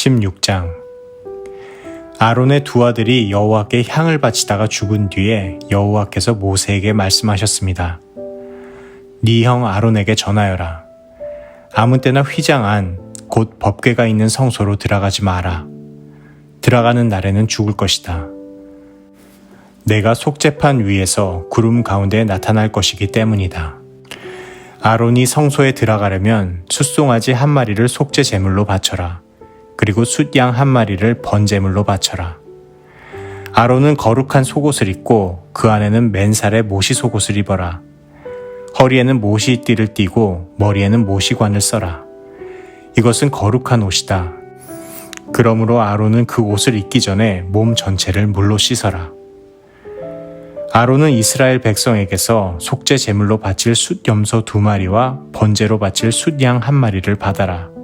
16장 아론의 두 아들이 여호와께 향을 바치다가 죽은 뒤에 여호와께서 모세에게 말씀하셨습니다. 네 형 아론에게 전하여라. 아무 때나 휘장 안 곧 법궤가 있는 성소로 들어가지 마라. 들어가는 날에는 죽을 것이다. 내가 속죄판 위에서 구름 가운데 나타날 것이기 때문이다. 아론이 성소에 들어가려면 숫송아지 한 마리를 속죄 제물로 바쳐라. 그리고 숫양 한 마리를 번제물로 바쳐라. 아론은 거룩한 속옷을 입고 그 안에는 맨살에 모시 속옷을 입어라. 허리에는 모시 띠를 띠고 머리에는 모시관을 써라. 이것은 거룩한 옷이다. 그러므로 아론은 그 옷을 입기 전에 몸 전체를 물로 씻어라. 아론은 이스라엘 백성에게서 속죄 제물로 바칠 숫 염소 두 마리와 번제로 바칠 숫양 한 마리를 받아라.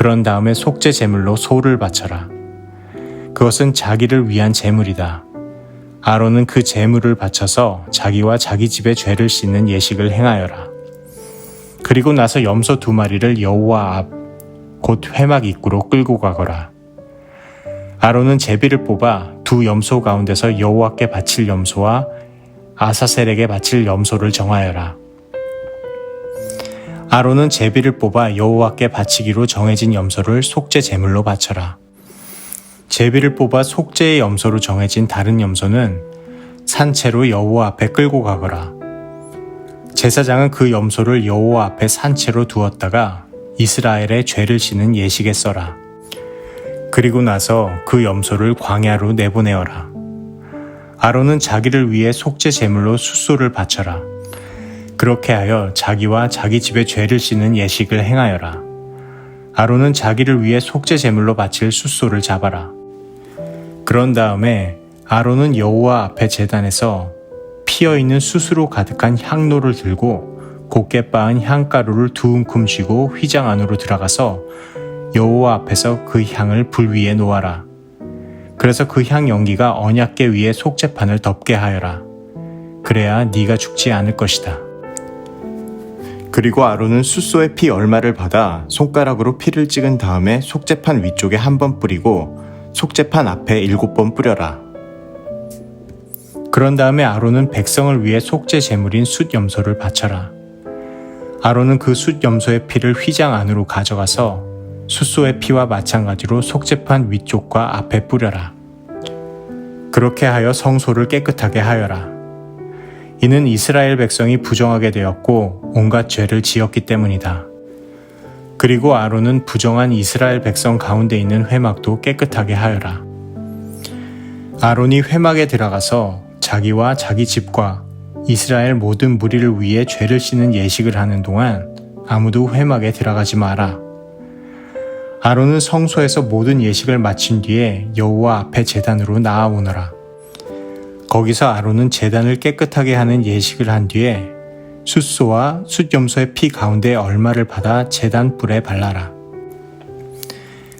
그런 다음에 속죄 제물로 소를 바쳐라. 그것은 자기를 위한 제물이다. 아론은 그 제물을 바쳐서 자기와 자기 집의 죄를 씻는 예식을 행하여라. 그리고 나서 염소 두 마리를 여호와 앞 곧 회막 입구로 끌고 가거라. 아론은 제비를 뽑아 두 염소 가운데서 여호와께 바칠 염소와 아사셀에게 바칠 염소를 정하여라. 아론은 제비를 뽑아 여호와께 바치기로 정해진 염소를 속죄 제물로 바쳐라. 제비를 뽑아 속죄의 염소로 정해진 다른 염소는 산채로 여호와 앞에 끌고 가거라. 제사장은 그 염소를 여호와 앞에 산채로 두었다가 이스라엘의 죄를 씻는 예식에 써라. 그리고 나서 그 염소를 광야로 내보내어라. 아론은 자기를 위해 속죄 제물로 숫소를 바쳐라. 그렇게 하여 자기와 자기 집의 죄를 씻는 예식을 행하여라. 아론은 자기를 위해 속죄 제물로 바칠 숫소를 잡아라. 그런 다음에 아론은 여호와 앞에 제단에서 피어 있는 숯으로 가득한 향로를 들고 곱게 빻은 향가루를 두 움큼 쥐고 휘장 안으로 들어가서 여호와 앞에서 그 향을 불 위에 놓아라. 그래서 그 향 연기가 언약계 위에 속죄판을 덮게 하여라. 그래야 네가 죽지 않을 것이다. 그리고 아론은 숫소의 피 얼마를 받아 손가락으로 피를 찍은 다음에 속죄판 위쪽에 한 번 뿌리고 속죄판 앞에 일곱 번 뿌려라. 그런 다음에 아론은 백성을 위해 속죄 제물인 숫 염소를 바쳐라. 아론은 그 숫 염소의 피를 휘장 안으로 가져가서 숫소의 피와 마찬가지로 속죄판 위쪽과 앞에 뿌려라. 그렇게 하여 성소를 깨끗하게 하여라. 이는 이스라엘 백성이 부정하게 되었고 온갖 죄를 지었기 때문이다. 그리고 아론은 부정한 이스라엘 백성 가운데 있는 회막도 깨끗하게 하여라. 아론이 회막에 들어가서 자기와 자기 집과 이스라엘 모든 무리를 위해 죄를 씻는 예식을 하는 동안 아무도 회막에 들어가지 마라. 아론은 성소에서 모든 예식을 마친 뒤에 여호와 앞에 제단으로 나아오너라. 거기서 아론은 제단을 깨끗하게 하는 예식을 한 뒤에 숫소와 숫염소의 피 가운데 얼마를 받아 제단 뿔에 발라라.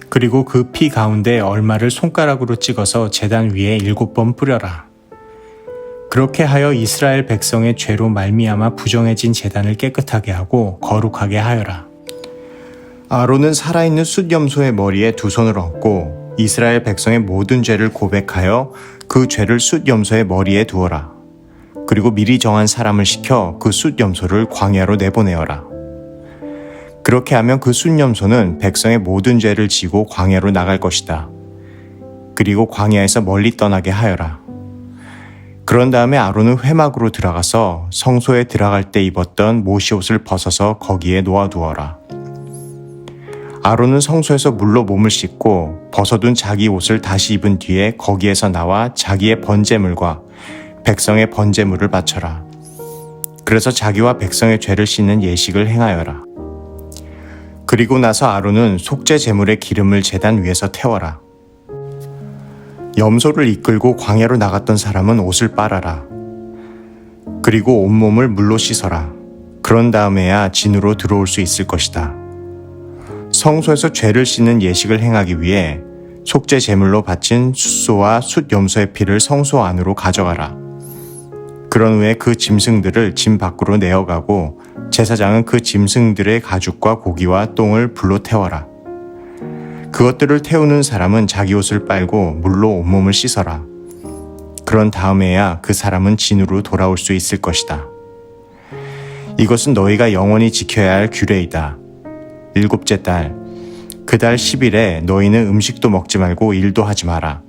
그리고 그 피 가운데 얼마를 손가락으로 찍어서 제단 위에 일곱 번 뿌려라. 그렇게 하여 이스라엘 백성의 죄로 말미암아 부정해진 제단을 깨끗하게 하고 거룩하게 하여라. 아론은 살아있는 숫염소의 머리에 두 손을 얹고 이스라엘 백성의 모든 죄를 고백하여 그 죄를 숫염소의 머리에 두어라. 그리고 미리 정한 사람을 시켜 그 숫염소를 광야로 내보내어라. 그렇게 하면 그 숫염소는 백성의 모든 죄를 지고 광야로 나갈 것이다. 그리고 광야에서 멀리 떠나게 하여라. 그런 다음에 아론은 회막으로 들어가서 성소에 들어갈 때 입었던 모시옷을 벗어서 거기에 놓아두어라. 아론은 성소에서 물로 몸을 씻고 벗어둔 자기 옷을 다시 입은 뒤에 거기에서 나와 자기의 번제물과 백성의 번제물을 바쳐라. 그래서 자기와 백성의 죄를 씻는 예식을 행하여라. 그리고 나서 아론은 속죄 제물의 기름을 제단 위에서 태워라. 염소를 이끌고 광야로 나갔던 사람은 옷을 빨아라. 그리고 온몸을 물로 씻어라. 그런 다음에야 진으로 들어올 수 있을 것이다. 성소에서 죄를 씻는 예식을 행하기 위해 속죄 제물로 바친 숫소와 숫염소의 피를 성소 안으로 가져가라. 그런 후에 그 짐승들을 짐 밖으로 내어가고 제사장은 그 짐승들의 가죽과 고기와 똥을 불로 태워라. 그것들을 태우는 사람은 자기 옷을 빨고 물로 온몸을 씻어라. 그런 다음에야 그 사람은 진으로 돌아올 수 있을 것이다. 이것은 너희가 영원히 지켜야 할 규례이다. 일곱째 달, 그달 10일에 너희는 음식도 먹지 말고 일도 하지 마라.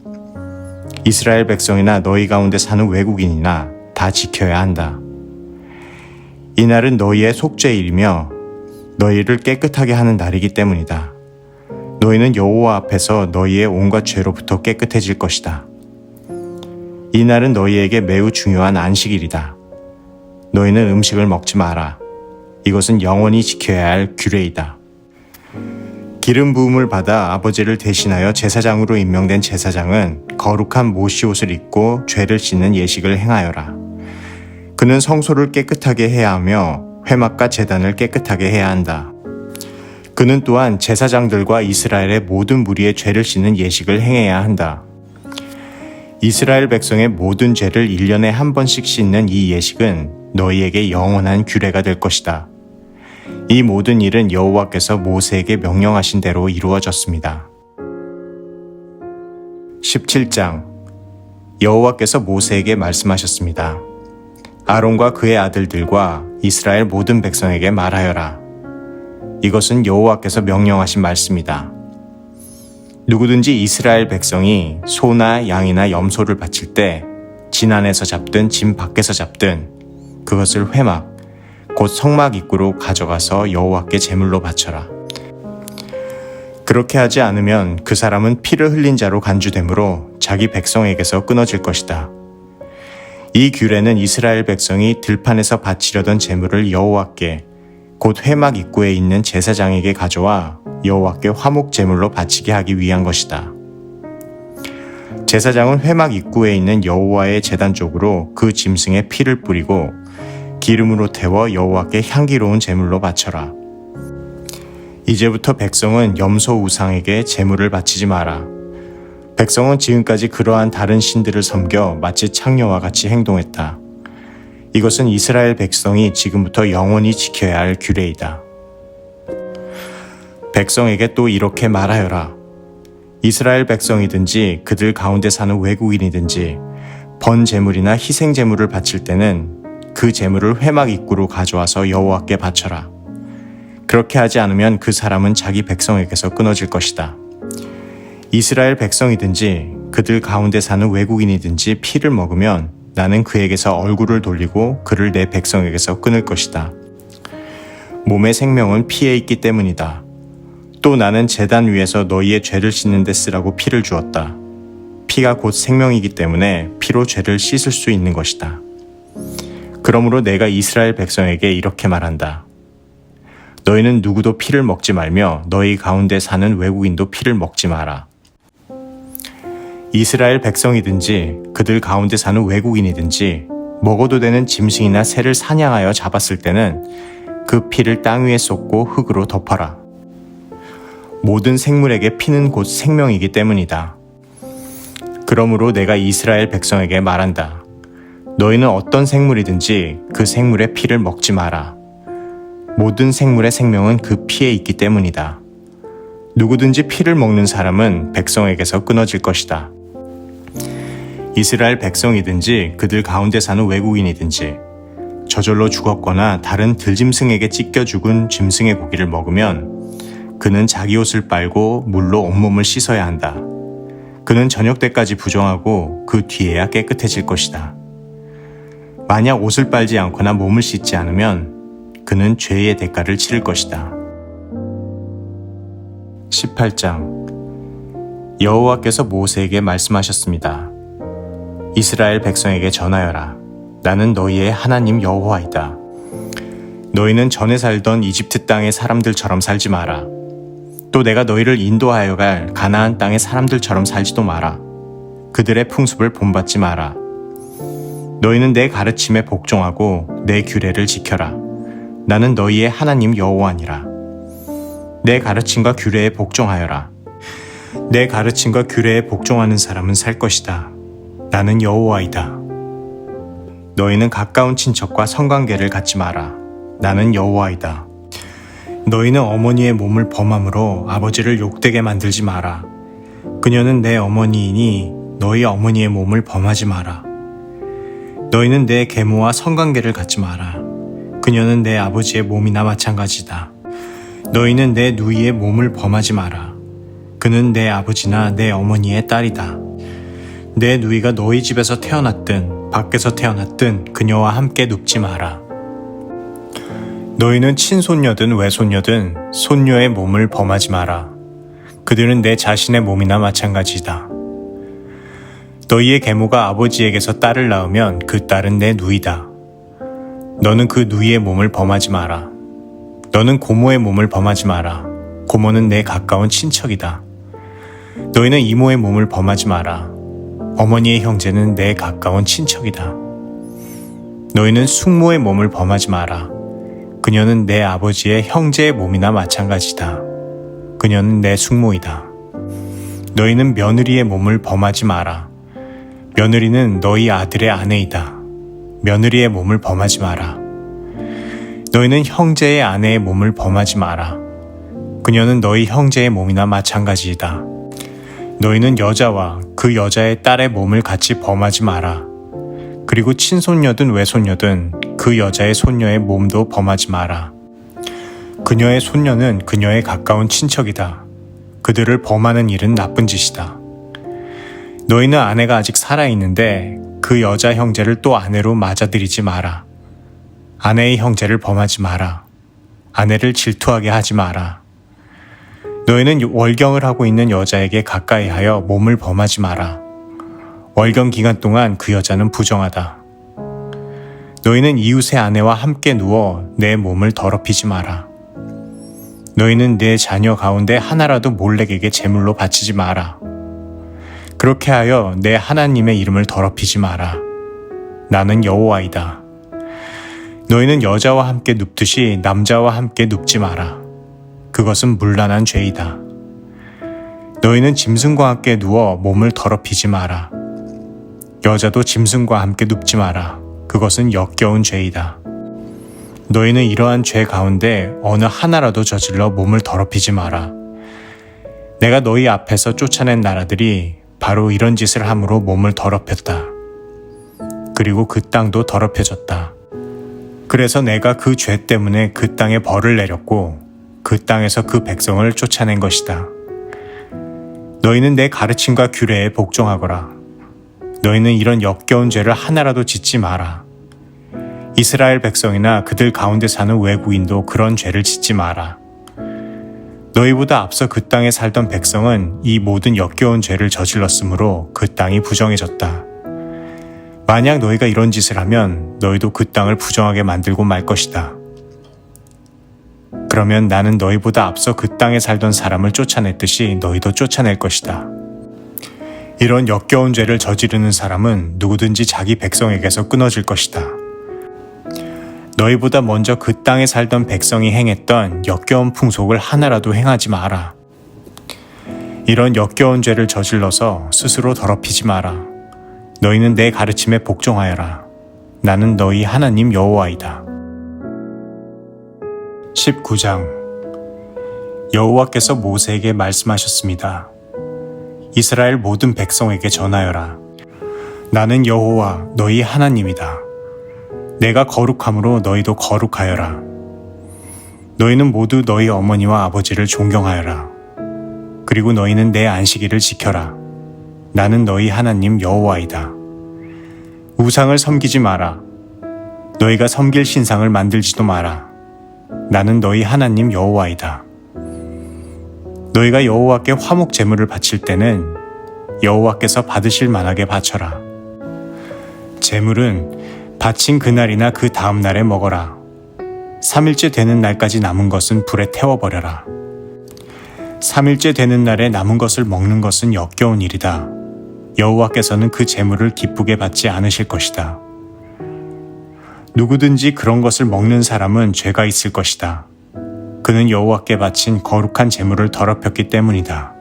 이스라엘 백성이나 너희 가운데 사는 외국인이나 다 지켜야 한다. 이날은 너희의 속죄일이며 너희를 깨끗하게 하는 날이기 때문이다. 너희는 여호와 앞에서 너희의 온갖 죄로부터 깨끗해질 것이다. 이 날은 너희에게 매우 중요한 안식일이다. 너희는 음식을 먹지 마라. 이것은 영원히 지켜야 할 규례이다. 기름 부음을 받아 아버지를 대신하여 제사장으로 임명된 제사장은 거룩한 모시 옷을 입고 죄를 씻는 예식을 행하여라. 그는 성소를 깨끗하게 해야 하며 회막과 제단을 깨끗하게 해야 한다. 그는 또한 제사장들과 이스라엘의 모든 무리의 죄를 씻는 예식을 행해야 한다. 이스라엘 백성의 모든 죄를 1년에 한 번씩 씻는 이 예식은 너희에게 영원한 규례가 될 것이다. 이 모든 일은 여호와께서 모세에게 명령하신 대로 이루어졌습니다. 17장 여호와께서 모세에게 말씀하셨습니다. 아론과 그의 아들들과 이스라엘 모든 백성에게 말하여라. 이것은 여호와께서 명령하신 말씀이다. 누구든지 이스라엘 백성이 소나 양이나 염소를 바칠 때 진안에서 잡든 진 밖에서 잡든 그것을 회막 곧 성막 입구로 가져가서 여호와께 제물로 바쳐라. 그렇게 하지 않으면 그 사람은 피를 흘린 자로 간주되므로 자기 백성에게서 끊어질 것이다. 이 규례는 이스라엘 백성이 들판에서 바치려던 제물을 여호와께 곧 회막 입구에 있는 제사장에게 가져와 여호와께 화목 제물로 바치게 하기 위한 것이다. 제사장은 회막 입구에 있는 여호와의 제단 쪽으로 그 짐승의 피를 뿌리고 기름으로 태워 여호와께 향기로운 제물로 바쳐라. 이제부터 백성은 염소 우상에게 제물을 바치지 마라. 백성은 지금까지 그러한 다른 신들을 섬겨 마치 창녀와 같이 행동했다. 이것은 이스라엘 백성이 지금부터 영원히 지켜야 할 규례이다. 백성에게 또 이렇게 말하여라. 이스라엘 백성이든지 그들 가운데 사는 외국인이든지 번 제물이나 희생 제물을 바칠 때는 그 제물을 회막 입구로 가져와서 여호와께 바쳐라. 그렇게 하지 않으면 그 사람은 자기 백성에게서 끊어질 것이다. 이스라엘 백성이든지 그들 가운데 사는 외국인이든지 피를 먹으면 나는 그에게서 얼굴을 돌리고 그를 내 백성에게서 끊을 것이다. 몸의 생명은 피에 있기 때문이다. 또 나는 재단 위에서 너희의 죄를 씻는 데 쓰라고 피를 주었다. 피가 곧 생명이기 때문에 피로 죄를 씻을 수 있는 것이다. 그러므로 내가 이스라엘 백성에게 이렇게 말한다. 너희는 누구도 피를 먹지 말며 너희 가운데 사는 외국인도 피를 먹지 마라. 이스라엘 백성이든지 그들 가운데 사는 외국인이든지 먹어도 되는 짐승이나 새를 사냥하여 잡았을 때는 그 피를 땅 위에 쏟고 흙으로 덮어라. 모든 생물에게 피는 곧 생명이기 때문이다. 그러므로 내가 이스라엘 백성에게 말한다. 너희는 어떤 생물이든지 그 생물의 피를 먹지 마라. 모든 생물의 생명은 그 피에 있기 때문이다. 누구든지 피를 먹는 사람은 백성에게서 끊어질 것이다. 이스라엘 백성이든지 그들 가운데 사는 외국인이든지 저절로 죽었거나 다른 들짐승에게 찢겨 죽은 짐승의 고기를 먹으면 그는 자기 옷을 빨고 물로 온몸을 씻어야 한다. 그는 저녁 때까지 부정하고 그 뒤에야 깨끗해질 것이다. 만약 옷을 빨지 않거나 몸을 씻지 않으면 그는 죄의 대가를 치를 것이다. 18장 여호와께서 모세에게 말씀하셨습니다. 이스라엘 백성에게 전하여라. 나는 너희의 하나님 여호와이다. 너희는 전에 살던 이집트 땅의 사람들처럼 살지 마라. 또 내가 너희를 인도하여 갈 가나안 땅의 사람들처럼 살지도 마라. 그들의 풍습을 본받지 마라. 너희는 내 가르침에 복종하고 내 규례를 지켜라. 나는 너희의 하나님 여호와니라. 내 가르침과 규례에 복종하여라. 내 가르침과 규례에 복종하는 사람은 살 것이다. 나는 여호와이다. 너희는 가까운 친척과 성관계를 갖지 마라. 나는 여호와이다. 너희는 어머니의 몸을 범함으로 아버지를 욕되게 만들지 마라. 그녀는 내 어머니이니 너희 어머니의 몸을 범하지 마라. 너희는 내 계모와 성관계를 갖지 마라. 그녀는 내 아버지의 몸이나 마찬가지다. 너희는 내 누이의 몸을 범하지 마라. 그는 내 아버지나 내 어머니의 딸이다. 내 누이가 너희 집에서 태어났든 밖에서 태어났든 그녀와 함께 눕지 마라. 너희는 친손녀든 외손녀든 손녀의 몸을 범하지 마라. 그들은 내 자신의 몸이나 마찬가지다. 너희의 계모가 아버지에게서 딸을 낳으면 그 딸은 내 누이다. 너는 그 누이의 몸을 범하지 마라. 너는 고모의 몸을 범하지 마라. 고모는 내 가까운 친척이다. 너희는 이모의 몸을 범하지 마라. 어머니의 형제는 내 가까운 친척이다. 너희는 숙모의 몸을 범하지 마라. 그녀는 내 아버지의 형제의 몸이나 마찬가지다. 그녀는 내 숙모이다. 너희는 며느리의 몸을 범하지 마라. 며느리는 너희 아들의 아내이다. 며느리의 몸을 범하지 마라. 너희는 형제의 아내의 몸을 범하지 마라. 그녀는 너희 형제의 몸이나 마찬가지이다. 너희는 여자와 그 여자의 딸의 몸을 같이 범하지 마라. 그리고 친손녀든 외손녀든 그 여자의 손녀의 몸도 범하지 마라. 그녀의 손녀는 그녀의 가까운 친척이다. 그들을 범하는 일은 나쁜 짓이다. 너희는 아내가 아직 살아있는데 그 여자 형제를 또 아내로 맞아들이지 마라. 아내의 형제를 범하지 마라. 아내를 질투하게 하지 마라. 너희는 월경을 하고 있는 여자에게 가까이 하여 몸을 범하지 마라. 월경 기간 동안 그 여자는 부정하다. 너희는 이웃의 아내와 함께 누워 내 몸을 더럽히지 마라. 너희는 내 자녀 가운데 하나라도 몰렉에게 제물로 바치지 마라. 그렇게 하여 내 하나님의 이름을 더럽히지 마라. 나는 여호와이다. 너희는 여자와 함께 눕듯이 남자와 함께 눕지 마라. 그것은 물란한 죄이다. 너희는 짐승과 함께 누워 몸을 더럽히지 마라. 여자도 짐승과 함께 눕지 마라. 그것은 역겨운 죄이다. 너희는 이러한 죄 가운데 어느 하나라도 저질러 몸을 더럽히지 마라. 내가 너희 앞에서 쫓아낸 나라들이 바로 이런 짓을 함으로 몸을 더럽혔다. 그리고 그 땅도 더럽혀졌다. 그래서 내가 그 죄 때문에 그 땅에 벌을 내렸고 그 땅에서 그 백성을 쫓아낸 것이다. 너희는 내 가르침과 규례에 복종하거라. 너희는 이런 역겨운 죄를 하나라도 짓지 마라. 이스라엘 백성이나 그들 가운데 사는 외국인도 그런 죄를 짓지 마라. 너희보다 앞서 그 땅에 살던 백성은 이 모든 역겨운 죄를 저질렀으므로 그 땅이 부정해졌다. 만약 너희가 이런 짓을 하면 너희도 그 땅을 부정하게 만들고 말 것이다. 그러면 나는 너희보다 앞서 그 땅에 살던 사람을 쫓아냈듯이 너희도 쫓아낼 것이다. 이런 역겨운 죄를 저지르는 사람은 누구든지 자기 백성에게서 끊어질 것이다. 너희보다 먼저 그 땅에 살던 백성이 행했던 역겨운 풍속을 하나라도 행하지 마라. 이런 역겨운 죄를 저질러서 스스로 더럽히지 마라. 너희는 내 가르침에 복종하여라. 나는 너희 하나님 여호와이다. 19장 여호와께서 모세에게 말씀하셨습니다. 이스라엘 모든 백성에게 전하여라. 나는 여호와 너희 하나님이다. 내가 거룩함으로 너희도 거룩하여라. 너희는 모두 너희 어머니와 아버지를 존경하여라. 그리고 너희는 내 안식일을 지켜라. 나는 너희 하나님 여호와이다. 우상을 섬기지 마라. 너희가 섬길 신상을 만들지도 마라. 나는 너희 하나님 여호와이다. 너희가 여호와께 화목 제물을 바칠 때는 여호와께서 받으실 만하게 바쳐라. 제물은 바친 그날이나 그 다음 날에 먹어라. 3일째 되는 날까지 남은 것은 불에 태워버려라. 3일째 되는 날에 남은 것을 먹는 것은 역겨운 일이다. 여호와께서는 그 제물을 기쁘게 받지 않으실 것이다. 누구든지 그런 것을 먹는 사람은 죄가 있을 것이다. 그는 여호와께 바친 거룩한 제물을 더럽혔기 때문이다.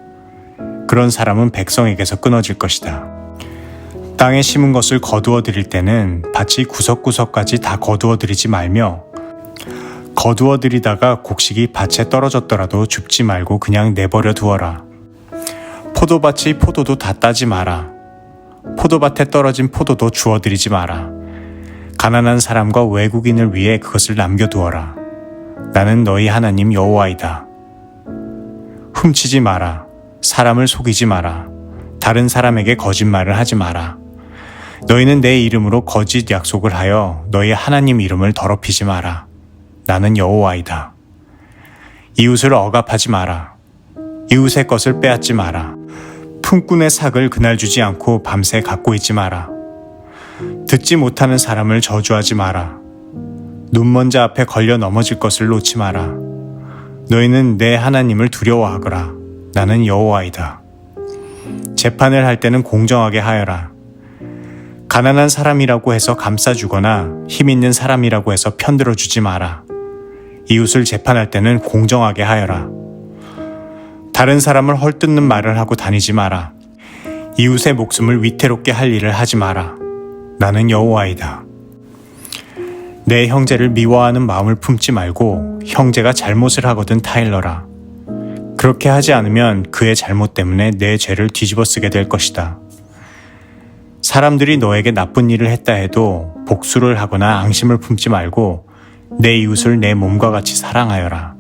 그런 사람은 백성에게서 끊어질 것이다. 땅에 심은 것을 거두어 드릴 때는 밭이 구석구석까지 다 거두어 드리지 말며 거두어 들이다가 곡식이 밭에 떨어졌더라도 줍지 말고 그냥 내버려 두어라. 포도밭이 포도도 다 따지 마라. 포도밭에 떨어진 포도도 주워들이지 마라. 가난한 사람과 외국인을 위해 그것을 남겨 두어라. 나는 너희 하나님 여호와이다. 훔치지 마라. 사람을 속이지 마라. 다른 사람에게 거짓말을 하지 마라. 너희는 내 이름으로 거짓 약속을 하여 너희 하나님 이름을 더럽히지 마라. 나는 여호와이다. 이웃을 억압하지 마라. 이웃의 것을 빼앗지 마라. 품꾼의 삭을 그날 주지 않고 밤새 갖고 있지 마라. 듣지 못하는 사람을 저주하지 마라. 눈먼 자 앞에 걸려 넘어질 것을 놓지 마라. 너희는 내 하나님을 두려워하거라. 나는 여호와이다. 재판을 할 때는 공정하게 하여라. 가난한 사람이라고 해서 감싸주거나 힘 있는 사람이라고 해서 편들어 주지 마라. 이웃을 재판할 때는 공정하게 하여라. 다른 사람을 헐뜯는 말을 하고 다니지 마라. 이웃의 목숨을 위태롭게 할 일을 하지 마라. 나는 여호와이다. 내 형제를 미워하는 마음을 품지 말고 형제가 잘못을 하거든 타일러라. 그렇게 하지 않으면 그의 잘못 때문에 내 죄를 뒤집어 쓰게 될 것이다. 사람들이 너에게 나쁜 일을 했다 해도 복수를 하거나 앙심을 품지 말고 내 이웃을 내 몸과 같이 사랑하여라.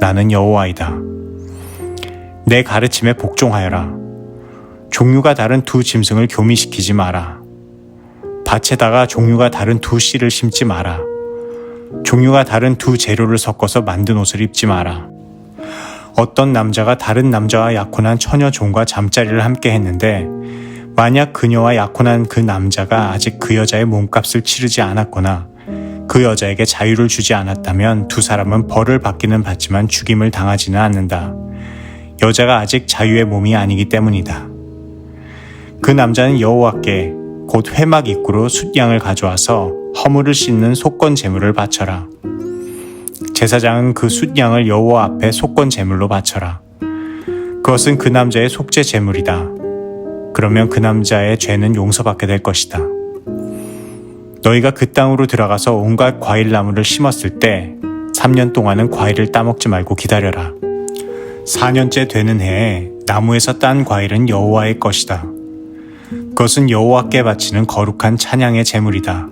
나는 여호와이다. 내 가르침에 복종하여라. 종류가 다른 두 짐승을 교미시키지 마라. 밭에다가 종류가 다른 두 씨를 심지 마라. 종류가 다른 두 재료를 섞어서 만든 옷을 입지 마라. 어떤 남자가 다른 남자와 약혼한 처녀 종과 잠자리를 함께 했는데 만약 그녀와 약혼한 그 남자가 아직 그 여자의 몸값을 치르지 않았거나 그 여자에게 자유를 주지 않았다면 두 사람은 벌을 받기는 받지만 죽임을 당하지는 않는다. 여자가 아직 자유의 몸이 아니기 때문이다. 그 남자는 여호와께 곧 회막 입구로 숫양을 가져와서 허물을 씻는 속건 제물을 바쳐라. 제사장은 그 숫양을 여호와 앞에 속건 제물로 바쳐라. 그것은 그 남자의 속죄 제물이다. 그러면 그 남자의 죄는 용서받게 될 것이다. 너희가 그 땅으로 들어가서 온갖 과일 나무를 심었을 때 3년 동안은 과일을 따먹지 말고 기다려라. 4년째 되는 해에 나무에서 딴 과일은 여호와의 것이다. 그것은 여호와께 바치는 거룩한 찬양의 제물이다.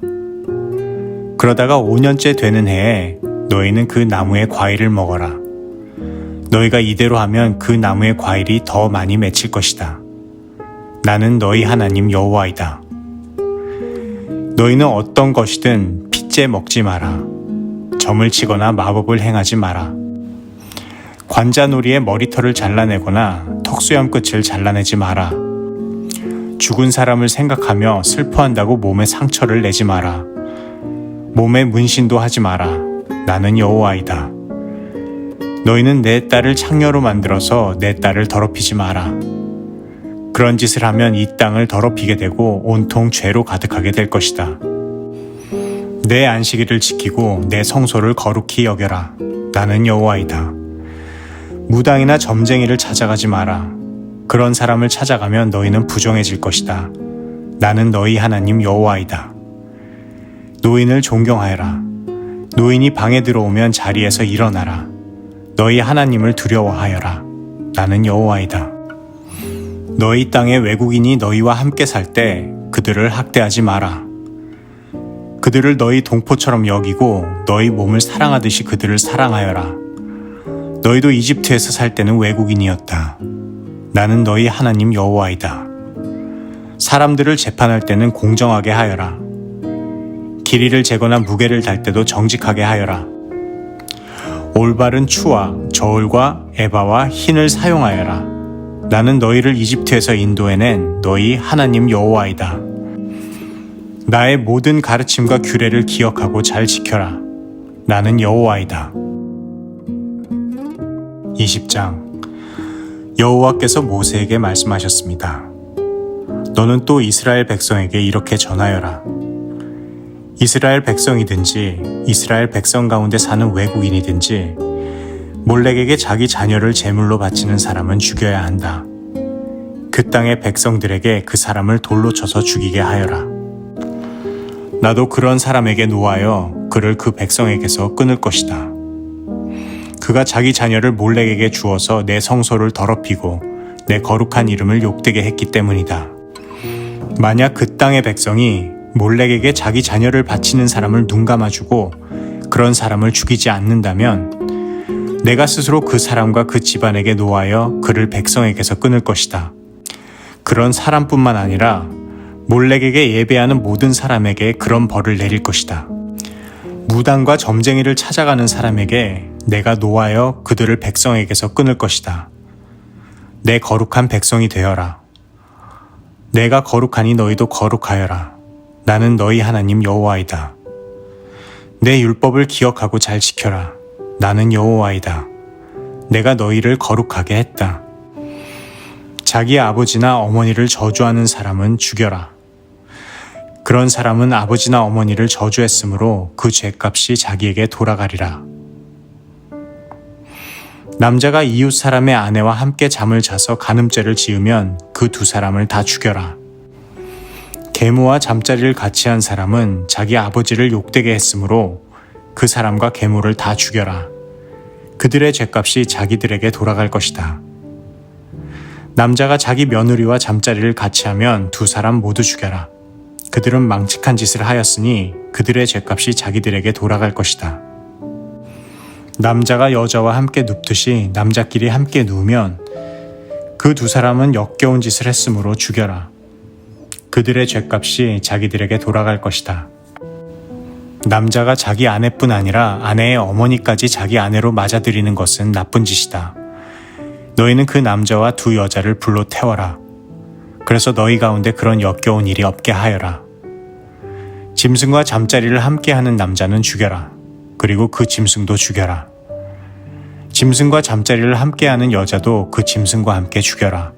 그러다가 5년째 되는 해에 너희는 그 나무의 과일을 먹어라. 너희가 이대로 하면 그 나무의 과일이 더 많이 맺힐 것이다. 나는 너희 하나님 여호와이다. 너희는 어떤 것이든 핏째 먹지 마라. 점을 치거나 마법을 행하지 마라. 관자놀이의 머리털을 잘라내거나 턱수염 끝을 잘라내지 마라. 죽은 사람을 생각하며 슬퍼한다고 몸에 상처를 내지 마라. 몸에 문신도 하지 마라. 나는 여호와이다. 너희는 내 딸을 창녀로 만들어서 내 딸을 더럽히지 마라. 그런 짓을 하면 이 땅을 더럽히게 되고 온통 죄로 가득하게 될 것이다. 내 안식일을 지키고 내 성소를 거룩히 여겨라. 나는 여호와이다. 무당이나 점쟁이를 찾아가지 마라. 그런 사람을 찾아가면 너희는 부정해질 것이다. 나는 너희 하나님 여호와이다. 노인을 존경하여라. 노인이 방에 들어오면 자리에서 일어나라. 너희 하나님을 두려워하여라. 나는 여호와이다. 너희 땅에 외국인이 너희와 함께 살 때 그들을 학대하지 마라. 그들을 너희 동포처럼 여기고 너희 몸을 사랑하듯이 그들을 사랑하여라. 너희도 이집트에서 살 때는 외국인이었다. 나는 너희 하나님 여호와이다. 사람들을 재판할 때는 공정하게 하여라. 길이를 재거나 무게를 달 때도 정직하게 하여라. 올바른 추와 저울과 에바와 흰을 사용하여라. 나는 너희를 이집트에서 인도해낸 너희 하나님 여호와이다. 나의 모든 가르침과 규례를 기억하고 잘 지켜라. 나는 여호와이다. 20장 여호와께서 모세에게 말씀하셨습니다. 너는 또 이스라엘 백성에게 이렇게 전하여라. 이스라엘 백성이든지 이스라엘 백성 가운데 사는 외국인이든지 몰렉에게 자기 자녀를 제물로 바치는 사람은 죽여야 한다. 그 땅의 백성들에게 그 사람을 돌로 쳐서 죽이게 하여라. 나도 그런 사람에게 노하여 그를 그 백성에게서 끊을 것이다. 그가 자기 자녀를 몰렉에게 주어서 내 성소를 더럽히고 내 거룩한 이름을 욕되게 했기 때문이다. 만약 그 땅의 백성이 몰렉에게 자기 자녀를 바치는 사람을 눈 감아주고 그런 사람을 죽이지 않는다면 내가 스스로 그 사람과 그 집안에게 노하여 그를 백성에게서 끊을 것이다. 그런 사람뿐만 아니라 몰렉에게 예배하는 모든 사람에게 그런 벌을 내릴 것이다. 무당과 점쟁이를 찾아가는 사람에게 내가 노하여 그들을 백성에게서 끊을 것이다. 내 거룩한 백성이 되어라. 내가 거룩하니 너희도 거룩하여라. 나는 너희 하나님 여호와이다. 내 율법을 기억하고 잘 지켜라. 나는 여호와이다. 내가 너희를 거룩하게 했다. 자기 아버지나 어머니를 저주하는 사람은 죽여라. 그런 사람은 아버지나 어머니를 저주했으므로 그 죄값이 자기에게 돌아가리라. 남자가 이웃 사람의 아내와 함께 잠을 자서 간음죄를 지으면 그 두 사람을 다 죽여라. 계모와 잠자리를 같이 한 사람은 자기 아버지를 욕되게 했으므로 그 사람과 계모를 다 죽여라. 그들의 죄값이 자기들에게 돌아갈 것이다. 남자가 자기 며느리와 잠자리를 같이 하면 두 사람 모두 죽여라. 그들은 망측한 짓을 하였으니 그들의 죄값이 자기들에게 돌아갈 것이다. 남자가 여자와 함께 눕듯이 남자끼리 함께 누우면 그 두 사람은 역겨운 짓을 했으므로 죽여라. 그들의 죄값이 자기들에게 돌아갈 것이다. 남자가 자기 아내뿐 아니라 아내의 어머니까지 자기 아내로 맞아들이는 것은 나쁜 짓이다. 너희는 그 남자와 두 여자를 불로 태워라. 그래서 너희 가운데 그런 역겨운 일이 없게 하여라. 짐승과 잠자리를 함께 하는 남자는 죽여라. 그리고 그 짐승도 죽여라. 짐승과 잠자리를 함께 하는 여자도 그 짐승과 함께 죽여라.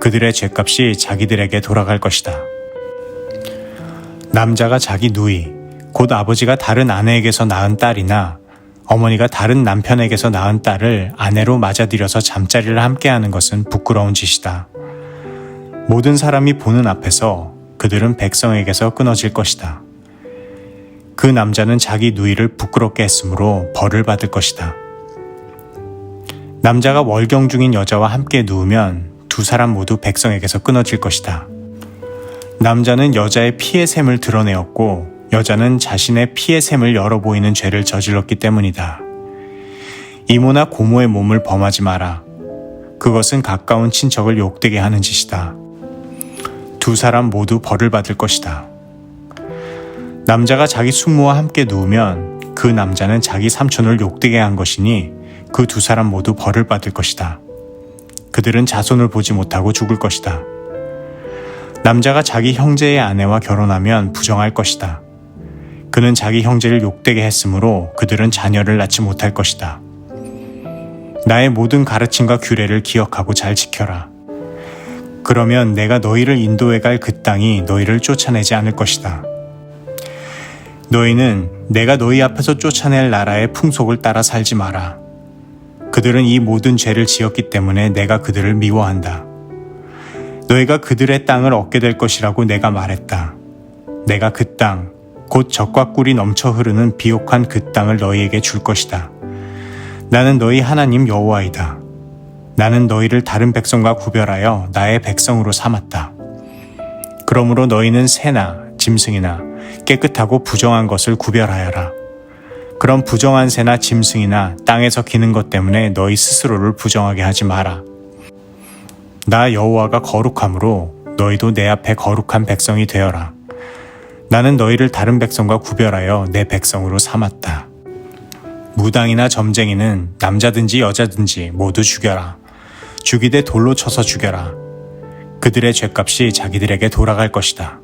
그들의 죄값이 자기들에게 돌아갈 것이다. 남자가 자기 누이, 곧 아버지가 다른 아내에게서 낳은 딸이나 어머니가 다른 남편에게서 낳은 딸을 아내로 맞아들여서 잠자리를 함께 하는 것은 부끄러운 짓이다. 모든 사람이 보는 앞에서 그들은 백성에게서 끊어질 것이다. 그 남자는 자기 누이를 부끄럽게 했으므로 벌을 받을 것이다. 남자가 월경 중인 여자와 함께 누우면 두 사람 모두 백성에게서 끊어질 것이다. 남자는 여자의 피의 샘을 드러내었고 여자는 자신의 피의 샘을 열어 보이는 죄를 저질렀기 때문이다. 이모나 고모의 몸을 범하지 마라. 그것은 가까운 친척을 욕되게 하는 짓이다. 두 사람 모두 벌을 받을 것이다. 남자가 자기 숙모와 함께 누우면 그 남자는 자기 삼촌을 욕되게 한 것이니 그 두 사람 모두 벌을 받을 것이다. 그들은 자손을 보지 못하고 죽을 것이다. 남자가 자기 형제의 아내와 결혼하면 부정할 것이다. 그는 자기 형제를 욕되게 했으므로 그들은 자녀를 낳지 못할 것이다. 나의 모든 가르침과 규례를 기억하고 잘 지켜라. 그러면 내가 너희를 인도해 갈 그 땅이 너희를 쫓아내지 않을 것이다. 너희는 내가 너희 앞에서 쫓아낼 나라의 풍속을 따라 살지 마라. 그들은 이 모든 죄를 지었기 때문에 내가 그들을 미워한다. 너희가 그들의 땅을 얻게 될 것이라고 내가 말했다. 내가 그 땅, 곧 젖과 꿀이 넘쳐 흐르는 비옥한 그 땅을 너희에게 줄 것이다. 나는 너희 하나님 여호와이다. 나는 너희를 다른 백성과 구별하여 나의 백성으로 삼았다. 그러므로 너희는 새나 짐승이나 깨끗하고 부정한 것을 구별하여라. 그런 부정한 새나 짐승이나 땅에서 기는 것 때문에 너희 스스로를 부정하게 하지 마라. 나 여호와가 거룩함으로 너희도 내 앞에 거룩한 백성이 되어라. 나는 너희를 다른 백성과 구별하여 내 백성으로 삼았다. 무당이나 점쟁이는 남자든지 여자든지 모두 죽여라. 죽이되 돌로 쳐서 죽여라. 그들의 죄값이 자기들에게 돌아갈 것이다.